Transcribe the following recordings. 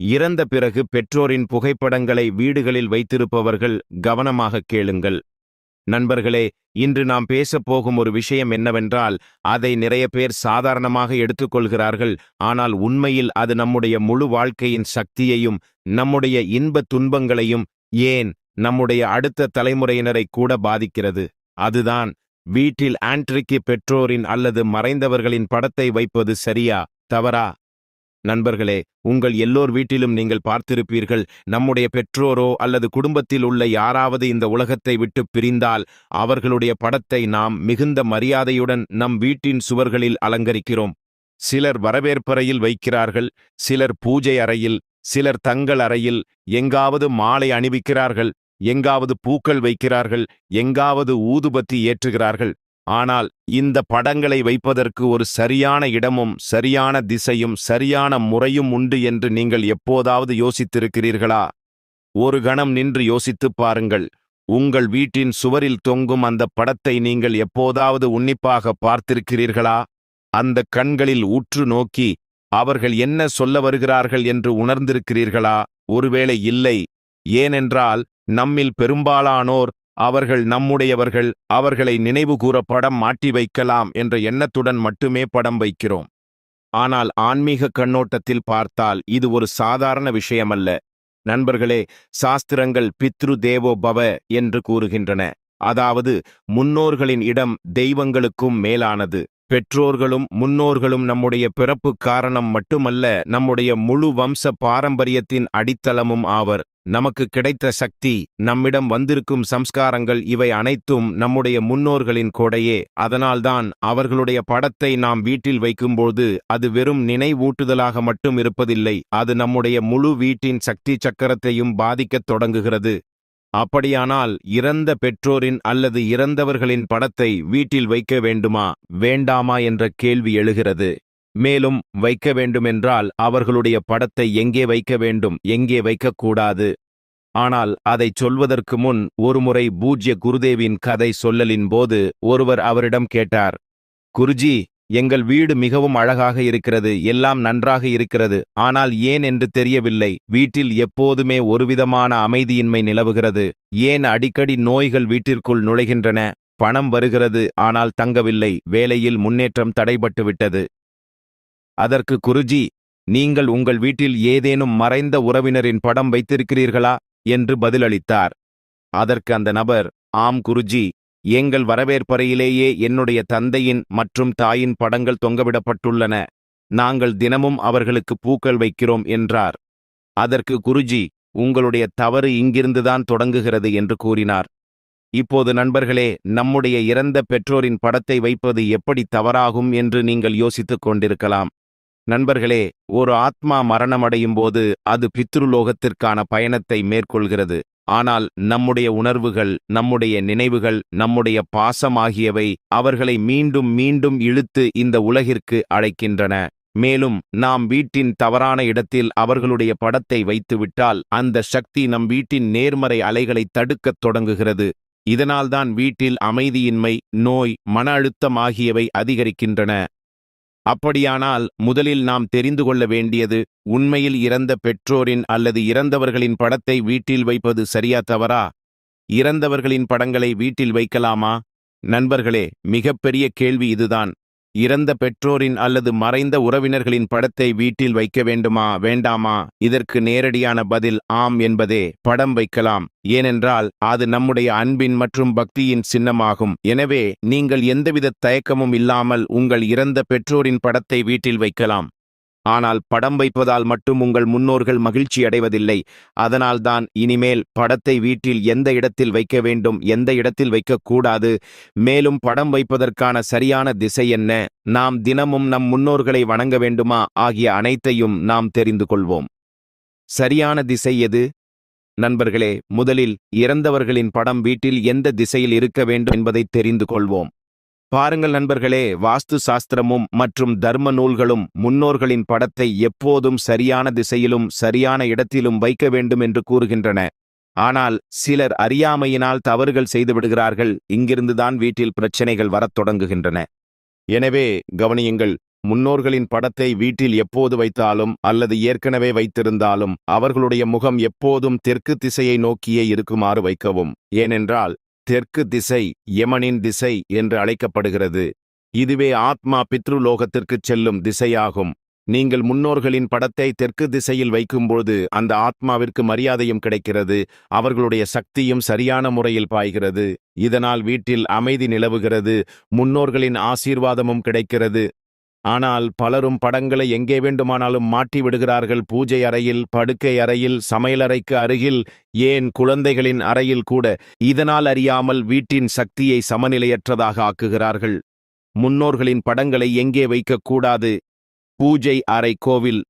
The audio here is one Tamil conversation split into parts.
இறந்த பிறகு பெற்றோரின் புகைப்படங்களை வீடுகளில் வைத்திருப்பவர்கள் கவனமாக கேளுங்கள். நண்பர்களே இன்று நாம் பேசப் போகும் ஒரு விஷயம் என்னவென்றால் அதை நிறைய பேர் சாதாரணமாக எடுத்துக்கொள்கிறார்கள் ஆனால் உண்மையில் அது நம்முடைய முழு வாழ்க்கையின் சக்தியையும் நம்முடைய இன்பத் துன்பங்களையும் ஏன் நம்முடைய அடுத்த தலைமுறையினரை கூட பாதிக்கிறது. அதுதான் வீட்டில் ஆண்ட்ரிக்கு பெற்றோரின் அல்லது மறைந்தவர்களின் படத்தை வைப்பது சரியா தவறா? நண்பர்களே உங்கள் எல்லோர் வீட்டிலும் நீங்கள் பார்த்திருப்பீர்கள் நம்முடைய பெற்றோரோ அல்லது குடும்பத்தில் உள்ள யாராவது இந்த உலகத்தை விட்டு பிரிந்தால் அவர்களுடைய படத்தை நாம் மிகுந்த மரியாதையுடன் நம் வீட்டின் சுவர்களில் அலங்கரிக்கிறோம். சிலர் வரவேற்பறையில் வைக்கிறார்கள் சிலர் பூஜை அறையில் சிலர் தங்கள் அறையில் எங்காவது மாலை அணிவிக்கிறார்கள் எங்காவது பூக்கள் வைக்கிறார்கள் எங்காவது ஊதுபத்தி ஏற்றுகிறார்கள். ஆனால் இந்த படங்களை வைப்பதற்கு ஒரு சரியான இடமும் சரியான திசையும் சரியான முறையும் உண்டு என்று நீங்கள் எப்போதாவது யோசித்திருக்கிறீர்களா? ஒரு கணம் நின்று யோசித்துப் பாருங்கள். உங்கள் வீட்டின் சுவரில் தொங்கும் அந்த படத்தை நீங்கள் எப்போதாவது உன்னிப்பாக பார்த்திருக்கிறீர்களா? அந்த கண்களில் உற்று நோக்கி அவர்கள் என்ன சொல்ல வருகிறார்கள் என்று உணர்ந்திருக்கிறீர்களா? ஒருவேளை இல்லை. ஏனென்றால் நம்மில் பெரும்பாலானோர் அவர்கள் நம்முடையவர்கள் அவர்களை நினைவுகூற படம் மாட்டி வைக்கலாம் என்ற எண்ணத்துடன் மட்டுமே படம் வைக்கிறோம். ஆனால் ஆன்மீக கண்ணோட்டத்தில் பார்த்தால் இது ஒரு சாதாரண விஷயமல்ல. நண்பர்களே சாஸ்திரங்கள் பித்ரு தேவோ பவ என்று கூறுகின்றன. அதாவது முன்னோர்களின் இடம் தெய்வங்களுக்கும் மேலானது. பெற்றோர்களும் முன்னோர்களும் நம்முடைய பிறப்பு காரணம் மட்டுமல்ல நம்முடைய முழு வம்ச பாரம்பரியத்தின் அடித்தளமும் ஆவர். நமக்கு கிடைத்த சக்தி நம்மிடம் வந்திருக்கும் சம்ஸ்காரங்கள் இவை அனைத்தும் நம்முடைய முன்னோர்களின் கொடையே. அதனால்தான் அவர்களுடைய படத்தை நாம் வீட்டில் வைக்கும்போது அது வெறும் நினைவூட்டுதலாக மட்டும் இருப்பதில்லை அது நம்முடைய முழு வீட்டின் சக்தி சக்கரத்தையும் பாதிக்கத் தொடங்குகிறது. அப்படியானால் இறந்த பெற்றோரின் அல்லது இறந்தவர்களின் படத்தை வீட்டில் வைக்க வேண்டுமா வேண்டாமா என்ற கேள்வி எழுகிறது. மேலும் வைக்க வேண்டுமென்றால் அவர்களுடைய படத்தை எங்கே வைக்க வேண்டும் எங்கே வைக்கக்கூடாது ஆனால் அதைச் சொல்வதற்கு முன் ஒருமுறை பூஜ்ய குருதேவின் கதை சொல்லலின் போது ஒருவர் அவரிடம் கேட்டார் குருஜி எங்கள் வீடு மிகவும் அழகாக இருக்கிறது எல்லாம் நன்றாக இருக்கிறது ஆனால் ஏன் என்று தெரியவில்லை வீட்டில் எப்போதுமே ஒருவிதமான அமைதியின்மை நிலவுகிறது ஏன் அடிக்கடி நோய்கள் வீட்டிற்குள் நுழைகின்றன பணம் வருகிறது ஆனால் தங்கவில்லை வேலையில் முன்னேற்றம் தடைபட்டுவிட்டது அதற்கு குருஜி நீங்கள் உங்கள் வீட்டில் ஏதேனும் மறைந்த உறவினரின் படம் வைத்திருக்கிறீர்களா? என்று பதிலளித்தார். அதற்கு அந்த நபர் ஆம் குருஜி எங்கள் வரவேற்பறையிலேயே என்னுடைய தந்தையின் மற்றும் தாயின் படங்கள் தொங்கவிடப்பட்டுள்ளன. நாங்கள் தினமும் அவர்களுக்கு பூக்கள் வைக்கிறோம் என்றார். அதற்கு குருஜி உங்களுடைய தவறு இங்கிருந்துதான் தொடங்குகிறது என்று கூறினார். இப்போது நண்பர்களே நம்முடைய இறந்த பெற்றோரின் படத்தை வைப்பது எப்படி தவறாகும்? என்று நீங்கள் யோசித்துக் கொண்டிருக்கலாம். நண்பர்களே ஒரு ஆத்மா மரணமடையும் போது அது பித்ருலோகத்திற்கான பயணத்தை மேற்கொள்கிறது. ஆனால் நம்முடைய உணர்வுகள் நம்முடைய நினைவுகள் நம்முடைய பாசம் ஆகியவை அவர்களை மீண்டும் மீண்டும் இழுத்து இந்த உலகிற்கு அழைக்கின்றன. மேலும் நாம் வீட்டின் தவறான இடத்தில் அவர்களுடைய படத்தை வைத்துவிட்டால் அந்த சக்தி நம் வீட்டின் நேர்மறை அலைகளை தடுக்கத் தொடங்குகிறது. இதனால்தான் வீட்டில் அமைதியின்மை நோய் மன அழுத்தம் ஆகியவை அதிகரிக்கின்றன. அப்படியானால் முதலில் நாம் தெரிந்து கொள்ள வேண்டியது உண்மையில் இறந்த பெற்றோரின் அல்லது இறந்தவர்களின் படத்தை வீட்டில் வைப்பது சரியா தவறா? இறந்தவர்களின் படங்களை வீட்டில் வைக்கலாமா? நண்பர்களே மிகப்பெரிய கேள்வி இதுதான். இறந்த பெற்றோரின் அல்லது மறைந்த உறவினர்களின் படத்தை வீட்டில் வைக்க வேண்டுமா வேண்டாமா? இதற்கு நேரடியான பதில் ஆம் என்பதே படம் வைக்கலாம். ஏனென்றால் அது நம்முடைய அன்பின் மற்றும் பக்தியின் சின்னமாகும். எனவே நீங்கள் எந்தவித தயக்கமும் இல்லாமல் உங்கள் இறந்த பெற்றோரின் படத்தை வீட்டில் வைக்கலாம். ஆனால் படம் வைப்பதால் மட்டும் உங்கள் முன்னோர்கள் மகிழ்ச்சி அடைவதில்லை. அதனால்தான் இனிமேல் படத்தை வீட்டில் எந்த இடத்தில் வைக்க வேண்டும் எந்த இடத்தில் வைக்கக்கூடாது மேலும் படம் வைப்பதற்கான சரியான திசை என்ன நாம் தினமும் நம் முன்னோர்களை வணங்க வேண்டுமா ஆகிய அனைத்தையும் நாம் தெரிந்து கொள்வோம். சரியான திசை எது? நண்பர்களே முதலில் இறந்தவர்களின் படம் வீட்டில் எந்த திசையில் இருக்க வேண்டும் என்பதை தெரிந்து கொள்வோம். பாருங்கள் நண்பர்களே வாஸ்து சாஸ்திரமும் மற்றும் தர்ம நூல்களும் முன்னோர்களின் படத்தை எப்போதும் சரியான திசையிலும் சரியான இடத்திலும் வைக்க வேண்டும் என்று கூறுகின்றன. ஆனால் சிலர் அறியாமையினால் தவறுகள் செய்துவிடுகிறார்கள் இங்கிருந்துதான் வீட்டில் பிரச்சனைகள் வரத் தொடங்குகின்றன. எனவே கவனியுங்கள் முன்னோர்களின் படத்தை வீட்டில் எப்போது வைத்தாலும் அல்லது ஏற்கனவே வைத்திருந்தாலும் அவர்களுடைய முகம் எப்போதும் தெற்கு திசையை நோக்கியே இருக்குமாறு வைக்கவும். ஏனென்றால் தெற்கு திசை யமனின் திசை என்று அழைக்கப்படுகிறது. இதுவே ஆத்மா பித்ருலோகத்திற்குச் செல்லும் திசையாகும். நீங்கள் முன்னோர்களின் படத்தை தெற்கு திசையில் வைக்கும்போது அந்த ஆத்மாவிற்கு மரியாதையும் கிடைக்கிறது. அவர்களுடைய சக்தியும் சரியான முறையில் பாய்கிறது. இதனால் வீட்டில் அமைதி நிலவுகிறது. முன்னோர்களின் ஆசீர்வாதமும் கிடைக்கிறது. ஆனால் பலரும் படங்களை எங்கே வேண்டுமானாலும் மாட்டி விடுகிறார்கள். பூஜை அறையில் படுக்கை அறையில் சமையலறைக்கு அருகில் ஏன் குழந்தைகளின் அறையில் கூட இதனால் அறியாமல் வீட்டின் சக்தியை சமநிலையற்றதாக ஆக்குகிறார்கள். முன்னோர்களின் படங்களை எங்கே வைக்கக்கூடாது? பூஜை அறை கோவில்.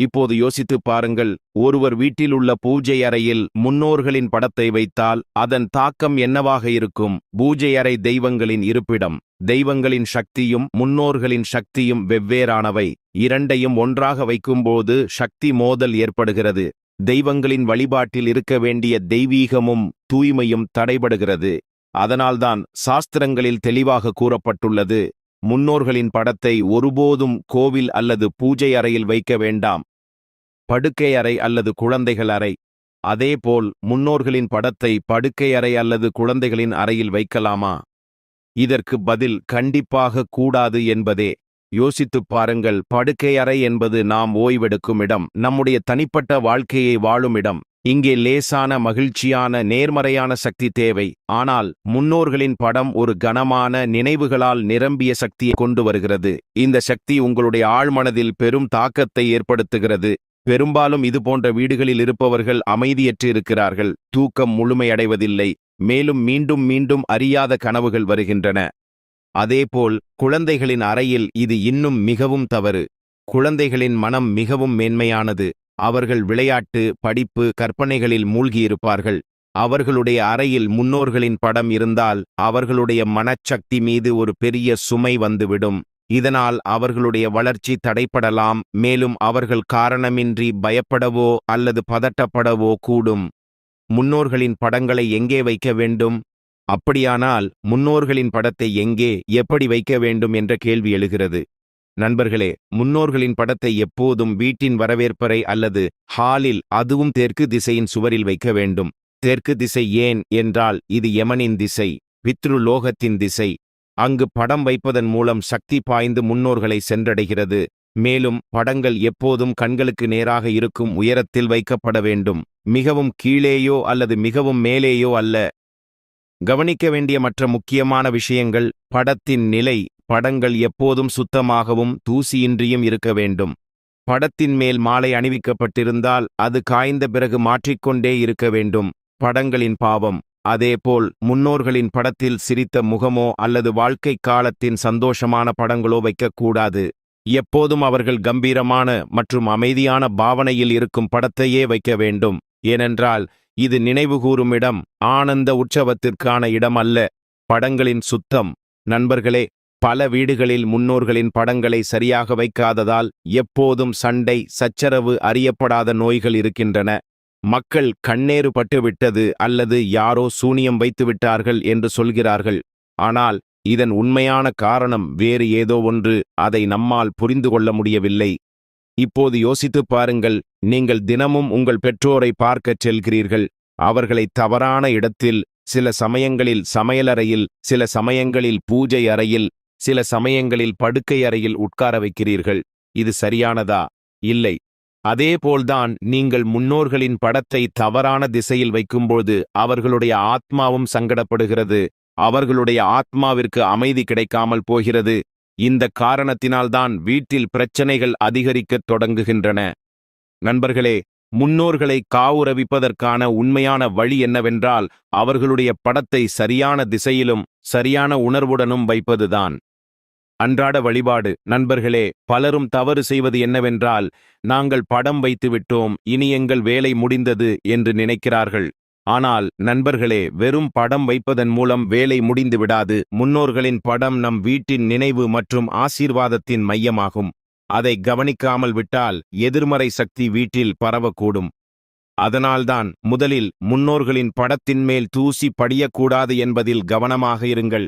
இப்போது யோசித்துப் பாருங்கள் ஒருவர் வீட்டில் உள்ள பூஜை அறையில் முன்னோர்களின் படத்தை வைத்தால் அதன் தாக்கம் என்னவாக இருக்கும்? பூஜை அறை தெய்வங்களின் இருப்பிடம் தெய்வங்களின் சக்தியும் முன்னோர்களின் சக்தியும் வெவ்வேறானவை இரண்டையும் ஒன்றாக வைக்கும்போது சக்தி மோதல் ஏற்படுகிறது. தெய்வங்களின் வழிபாட்டில் இருக்க வேண்டிய தெய்வீகமும் தூய்மையும் தடைபடுகிறது. அதனால்தான் சாஸ்திரங்களில் தெளிவாக கூறப்பட்டுள்ளது முன்னோர்களின் படத்தை ஒருபோதும் கோவில் அல்லது பூஜை அறையில் வைக்க வேண்டாம். படுக்கை அறை அல்லது குழந்தைகள் அறை. அதேபோல் முன்னோர்களின் படத்தை படுக்கை அறை அல்லது குழந்தைகளின் அறையில் வைக்கலாமா? இதற்கு பதில் கண்டிப்பாக கூடாது என்பதே. யோசித்துப் பாருங்கள் படுக்கை அறை என்பது நாம் ஓய்வெடுக்கும் இடம் நம்முடைய தனிப்பட்ட வாழ்க்கையை வாழும் இடம். இங்கே லேசான மகிழ்ச்சியான நேர்மறையான சக்தி தேவை. ஆனால் முன்னோர்களின் படம் ஒரு கனமான நினைவுகளால் நிரம்பிய சக்தியை கொண்டு வருகிறது. இந்த சக்தி உங்களுடைய ஆழ்மனதில் பெரும் தாக்கத்தை ஏற்படுத்துகிறது. பெரும்பாலும் இது போன்ற வீடுகளில் இருப்பவர்கள் அமைதியற்று இருக்கிறார்கள் தூக்கம் முழுமையடைவதில்லை. மேலும் மீண்டும் மீண்டும் அறியாத கனவுகள் வருகின்றன. அதேபோல் குழந்தைகளின் அறையில் இது இன்னும் மிகவும் தவறு. குழந்தைகளின் மனம் மிகவும் மேன்மையானது. அவர்கள் விளையாட்டு படிப்பு கற்பனைகளில் மூழ்கியிருப்பார்கள். அவர்களுடைய அறையில் முன்னோர்களின் படம் இருந்தால் அவர்களுடைய மனச்சக்தி மீது ஒரு பெரிய சுமை வந்துவிடும். இதனால் அவர்களுடைய வளர்ச்சி தடைப்படலாம் மேலும் அவர்கள் காரணமின்றி பயப்படவோ அல்லது பதட்டப்படவோ கூடும். முன்னோர்களின் படங்களை எங்கே வைக்க வேண்டும்? அப்படியானால் முன்னோர்களின் படத்தை எங்கே எப்படி வைக்க வேண்டும் என்ற கேள்வி எழுகிறது. நண்பர்களே முன்னோர்களின் படத்தை எப்போதும் வீட்டின் வரவேற்பறை அல்லது ஹாலில் அதுவும் தெற்கு திசையின் சுவரில் வைக்க வேண்டும். தெற்கு திசை ஏன் என்றால் இது யமனின் திசை பித்ருலோகத்தின் திசை. அங்கு படம் வைப்பதன் மூலம் சக்தி பாய்ந்து முன்னோர்களை சென்றடைகிறது. மேலும் படங்கள் எப்போதும் கண்களுக்கு நேராக இருக்கும் உயரத்தில் வைக்கப்பட வேண்டும். மிகவும் கீழேயோ அல்லது மிகவும் மேலேயோ அல்ல. கவனிக்க வேண்டிய மற்ற முக்கியமான விஷயங்கள் படத்தின் நிலை படங்கள் எப்போதும் சுத்தமாகவும் தூசியின்றியும் இருக்க வேண்டும். படத்தின் மேல் மாலை அணிவிக்கப்பட்டிருந்தால் அது காய்ந்த பிறகு மாற்றிக்கொண்டே இருக்க வேண்டும். படங்களின் பாவம். அதேபோல் முன்னோர்களின் படத்தில் சிரித்த முகமோ அல்லது வாழ்க்கை காலத்தின் சந்தோஷமான படங்களோ வைக்கக்கூடாது. எப்போதும் அவர்கள் கம்பீரமான மற்றும் அமைதியான பாவனையில் இருக்கும் படத்தையே வைக்க வேண்டும். ஏனென்றால் இது நினைவுகூறும் இடம் ஆனந்த உற்சவத்திற்கான இடம் அல்ல படங்களின் சுத்தம். நண்பர்களே பல வீடுகளில் முன்னோர்களின் படங்களை சரியாக வைக்காததால் எப்போதும் சண்டை சச்சரவு அறியப்படாத நோய்கள் இருக்கின்றன. மக்கள் கண்ணேறு பட்டுவிட்டது அல்லது யாரோ சூனியம் வைத்து விட்டார்கள் என்று சொல்கிறார்கள். ஆனால் இதன் உண்மையான காரணம் வேறு ஏதோ ஒன்று அதை நம்மால் புரிந்து கொள்ள முடியவில்லை. இப்போது யோசித்துப் பாருங்கள் நீங்கள் தினமும் உங்கள் பெற்றோரை பார்க்கச் செல்கிறீர்கள். அவர்களை தவறான இடத்தில் சில சமயங்களில் சமையலறையில் சில சமயங்களில் பூஜை அறையில் சில சமயங்களில் படுக்கை அறையில் உட்கார வைக்கிறீர்கள். இது சரியானதா? இல்லை. அதேபோல்தான் நீங்கள் முன்னோர்களின் படத்தை தவறான திசையில் வைக்கும்போது அவர்களுடைய ஆத்மாவும் சங்கடப்படுகிறது அவர்களுடைய ஆத்மாவிற்கு அமைதி கிடைக்காமல் போகிறது. இந்த காரணத்தினால்தான் வீட்டில் பிரச்சனைகள் அதிகரிக்கத் தொடங்குகின்றன. நண்பர்களே முன்னோர்களை காவுரவிப்பதற்கான உண்மையான வழி என்னவென்றால் அவர்களுடைய படத்தை சரியான திசையிலும் சரியான உணர்வுடனும் வைப்பதுதான். அன்றாட வழிபாடு. நண்பர்களே பலரும் தவறு செய்வது என்னவென்றால் நாங்கள் படம் வைத்துவிட்டோம் இனி எங்கள் வேலை முடிந்தது என்று நினைக்கிறார்கள். ஆனால் நண்பர்களே வெறும் படம் வைப்பதன் மூலம் வேலை முடிந்து விடாது. முன்னோர்களின் படம் நம் வீட்டின் நினைவு மற்றும் ஆசீர்வாதத்தின் மையமாகும். அதை கவனிக்காமல் விட்டால் எதிர்மறை சக்தி வீட்டில் பரவக்கூடும். அதனால்தான் முதலில் முன்னோர்களின் படத்தின் மேல் தூசி படியக்கூடாது என்பதில் கவனமாக இருங்கள்.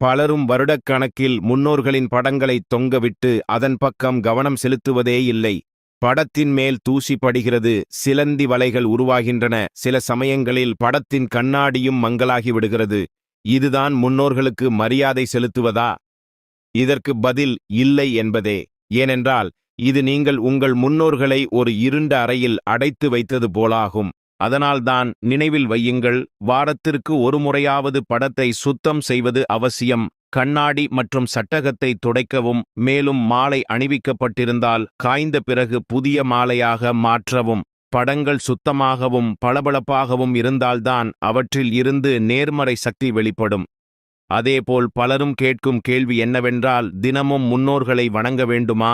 பலரும் வருடக்கணக்கில் முன்னோர்களின் படங்களை தொங்கவிட்டு அதன் பக்கம் கவனம் செலுத்துவதே இல்லை. படத்தின் மேல் தூசி படுகிறது சிலந்தி வலைகள் உருவாகின்றன சில சமயங்களில் படத்தின் கண்ணாடியும் மங்கலாகி விடுகிறது. இதுதான் முன்னோர்களுக்கு மரியாதை செலுத்துவதா? இதற்கு பதில் இல்லை என்பதே. ஏனென்றால் இது நீங்கள் உங்கள் முன்னோர்களை ஒரு இருண்ட அறையில் அடைத்து வைத்தது போலாகும். அதனால்தான் நினைவில் வையுங்கள் வாரத்திற்கு ஒரு முறையாவது படத்தை சுத்தம் செய்வது அவசியம். கண்ணாடி மற்றும் சட்டகத்தை துடைக்கவும் மேலும் மாலை அணிவிக்கப்பட்டிருந்தால் காய்ந்த பிறகு புதிய மாலையாக மாற்றவும். படங்கள் சுத்தமாகவும் பளபளப்பாகவும் இருந்தால்தான் அவற்றில் இருந்து நேர்மறை சக்தி வெளிப்படும். அதேபோல் பலரும் கேட்கும் கேள்வி என்னவென்றால் தினமும் முன்னோர்களை வணங்க வேண்டுமா?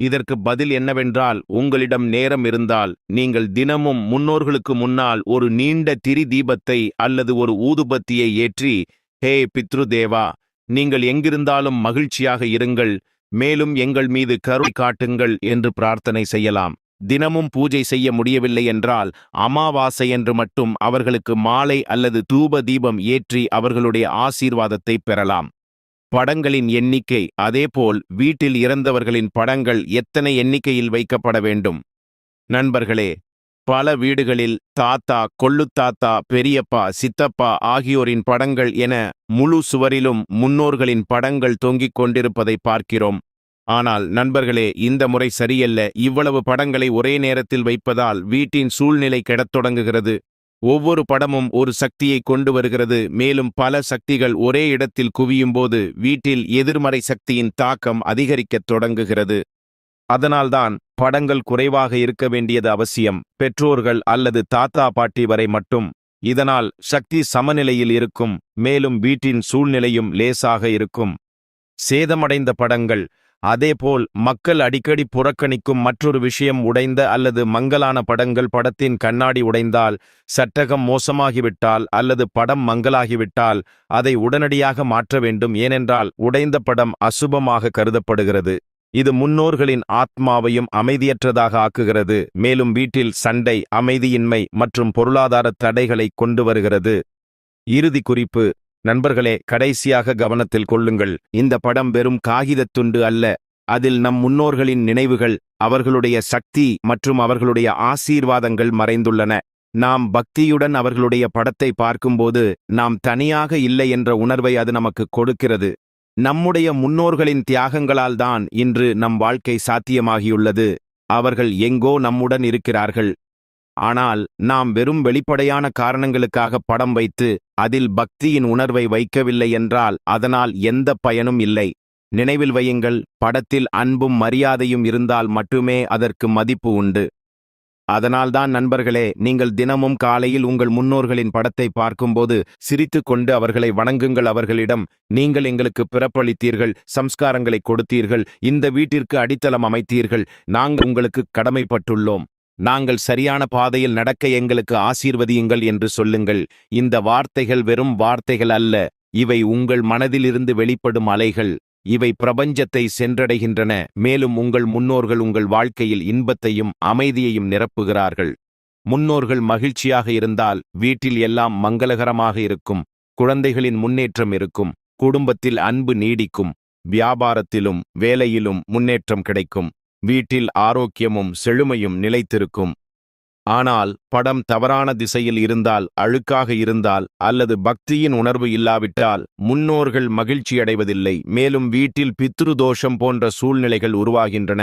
இதற்கு பதில் என்னவென்றால் உங்களிடம் நேரம் இருந்தால் நீங்கள் தினமும் முன்னோர்களுக்கு முன்னால் ஒரு நீண்ட திரி தீபத்தை அல்லது ஒரு ஊதுபத்தியை ஏற்றி ஹே பித்ருதேவா நீங்கள் எங்கிருந்தாலும் மகிழ்ச்சியாக இருங்கள் மேலும் எங்கள் மீது கருணை காட்டுங்கள் என்று பிரார்த்தனை செய்யலாம். தினமும் பூஜை செய்ய முடியவில்லை என்றால் அமாவாசை என்று மட்டும் அவர்களுக்கு மாலை அல்லது தூப தீபம் ஏற்றி அவர்களுடைய ஆசீர்வாதத்தை பெறலாம். படங்களின் எண்ணிக்கை அதேபோல் வீட்டில் இறந்தவர்களின் படங்கள் எத்தனை எண்ணிக்கையில் வைக்கப்பட வேண்டும்? நண்பர்களே பல வீடுகளில் தாத்தா கொள்ளுத்தாத்தா பெரியப்பா சித்தப்பா ஆகியோரின் படங்கள் என முழு சுவரிலும் முன்னோர்களின் படங்கள் தொங்கிக் கொண்டிருப்பதை பார்க்கிறோம். ஆனால் நண்பர்களே இந்த முறை சரியல்ல. இவ்வளவு படங்களை ஒரே நேரத்தில் வைப்பதால் வீட்டின் சூழ்நிலை கெடத் தொடங்குகிறது. ஒவ்வொரு படமும் ஒரு சக்தியை கொண்டு வருகிறது. மேலும் பல சக்திகள் ஒரே இடத்தில் குவியும்போது வீட்டில் எதிர்மறை சக்தியின் தாக்கம் அதிகரிக்கத் தொடங்குகிறது. அதனால்தான் படங்கள் குறைவாக இருக்க வேண்டியது அவசியம். பெற்றோர்கள் அல்லது தாத்தா பாட்டி வரை மட்டும். இதனால் சக்தி சமநிலையில் இருக்கும். மேலும் வீட்டின் சூழ்நிலையும் லேசாக இருக்கும். சேதமடைந்த படங்கள் அதேபோல் மக்கள் அடிக்கடி புறக்கணிக்கும் மற்றொரு விஷயம் உடைந்த அல்லது மங்கலான படங்கள் படத்தின் கண்ணாடி உடைந்தால் சட்டகம் மோசமாகிவிட்டால் அல்லது படம் மங்கலாகிவிட்டால் அதை உடனடியாக மாற்ற வேண்டும். ஏனென்றால் உடைந்த படம் அசுபமாக கருதப்படுகிறது. இது முன்னோர்களின் ஆத்மாவையும் அமைதியற்றதாக ஆக்குகிறது. மேலும் வீட்டில் சண்டை அமைதியின்மை மற்றும் பொருளாதார தடைகளை கொண்டு வருகிறது. இறுதி குறிப்பு. நண்பர்களே கடைசியாக கவனத்தில் கொள்ளுங்கள். இந்த படம் வெறும் காகிதத் துண்டு அல்ல. அதில் நம் முன்னோர்களின் நினைவுகள் அவர்களுடைய சக்தி மற்றும் அவர்களுடைய ஆசீர்வாதங்கள் மறைந்துள்ளன. நாம் பக்தியுடன் அவர்களுடைய படத்தை பார்க்கும்போது நாம் தனியாக இல்லை என்ற உணர்வை அது நமக்கு கொடுக்கிறது. நம்முடைய முன்னோர்களின் தியாகங்களால் தான் இன்று நம் வாழ்க்கை சாத்தியமாகியுள்ளது. அவர்கள் எங்கோ நம்முடன் இருக்கிறார்கள். ஆனால் நாம் வெறும் வெளிப்படையான காரணங்களுக்காக படம் வைத்து அதில் பக்தியின் உணர்வை வைக்கவில்லை என்றால் அதனால் எந்த பயனும் இல்லை. நினைவில் வையுங்கள் படத்தில் அன்பும் மரியாதையும் இருந்தால் மட்டுமே அதற்கு மதிப்பு உண்டு. அதனால்தான் நண்பர்களே நீங்கள் தினமும் காலையில் உங்கள் முன்னோர்களின் படத்தை பார்க்கும்போது சிரித்துக்கொண்டு அவர்களை வணங்குங்கள் அவர்களிடம் நீங்கள் எங்களுக்கு பிறப்பளித்தீர்கள் சம்ஸ்காரங்களை கொடுத்தீர்கள் இந்த வீட்டிற்கு அடித்தளம் அமைத்தீர்கள் நாங்கள் உங்களுக்கு கடமைப்பட்டுள்ளோம். நாங்கள் சரியான பாதையில் நடக்க எங்களுக்கு ஆசீர்வதியுங்கள் என்று சொல்லுங்கள். இந்த வார்த்தைகள் வெறும் வார்த்தைகள் அல்ல. இவை உங்கள் மனதிலிருந்து வெளிப்படும் அலைகள். இவை பிரபஞ்சத்தை சென்றடைகின்றன. மேலும் உங்கள் முன்னோர்கள் உங்கள் வாழ்க்கையில் இன்பத்தையும் அமைதியையும் நிரப்புகிறார்கள். முன்னோர்கள் மகிழ்ச்சியாக இருந்தால் வீட்டில் எல்லாம் மங்களகரமாக இருக்கும். குழந்தைகளின் முன்னேற்றம் இருக்கும். குடும்பத்தில் அன்பு நீடிக்கும். வியாபாரத்திலும் வேலையிலும் முன்னேற்றம் கிடைக்கும். வீட்டில் ஆரோக்கியமும் செழுமையும் நிலைத்திருக்கும். ஆனால் படம் தவறான திசையில் இருந்தால் அழுக்காக இருந்தால் அல்லது பக்தியின் உணர்வு இல்லாவிட்டால் முன்னோர்கள் மகிழ்ச்சியடைவதில்லை. மேலும் வீட்டில் பித்ரு தோஷம் போன்ற சூழ்நிலைகள் உருவாகின்றன.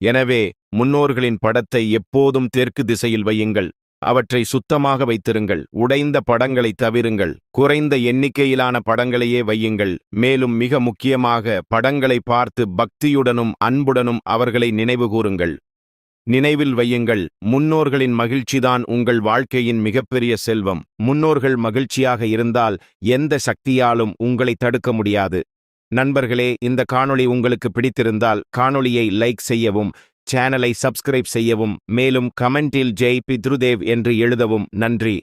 எனவே முன்னோர்களின் படத்தை எப்போதும் தெற்கு திசையில் வையுங்கள். அவற்றை சுத்தமாக வைத்திருங்கள். உடைந்த படங்களை தவிருங்கள். குறைந்த எண்ணிக்கையிலான படங்களையே வையுங்கள். மேலும் மிக முக்கியமாக படங்களை பார்த்து பக்தியுடனும் அன்புடனும் அவர்களை நினைவுகூருங்கள் நினைவில் வையுங்கள். முன்னோர்களின் மகிழ்ச்சிதான் உங்கள் வாழ்க்கையின் மிகப்பெரிய செல்வம். முன்னோர்கள் மகிழ்ச்சியாக இருந்தால் எந்த சக்தியாலும் உங்களை தடுக்க முடியாது. நண்பர்களே இந்த காணொளி உங்களுக்கு பிடித்திருந்தால் காணொளியை லைக் செய்யவும் சேனலை சப்ஸ்கிரைப் செய்யவும் மேலும் கமெண்டில் ஜெய் பித்ருதேவ் என்று எழுதவும் நன்றி.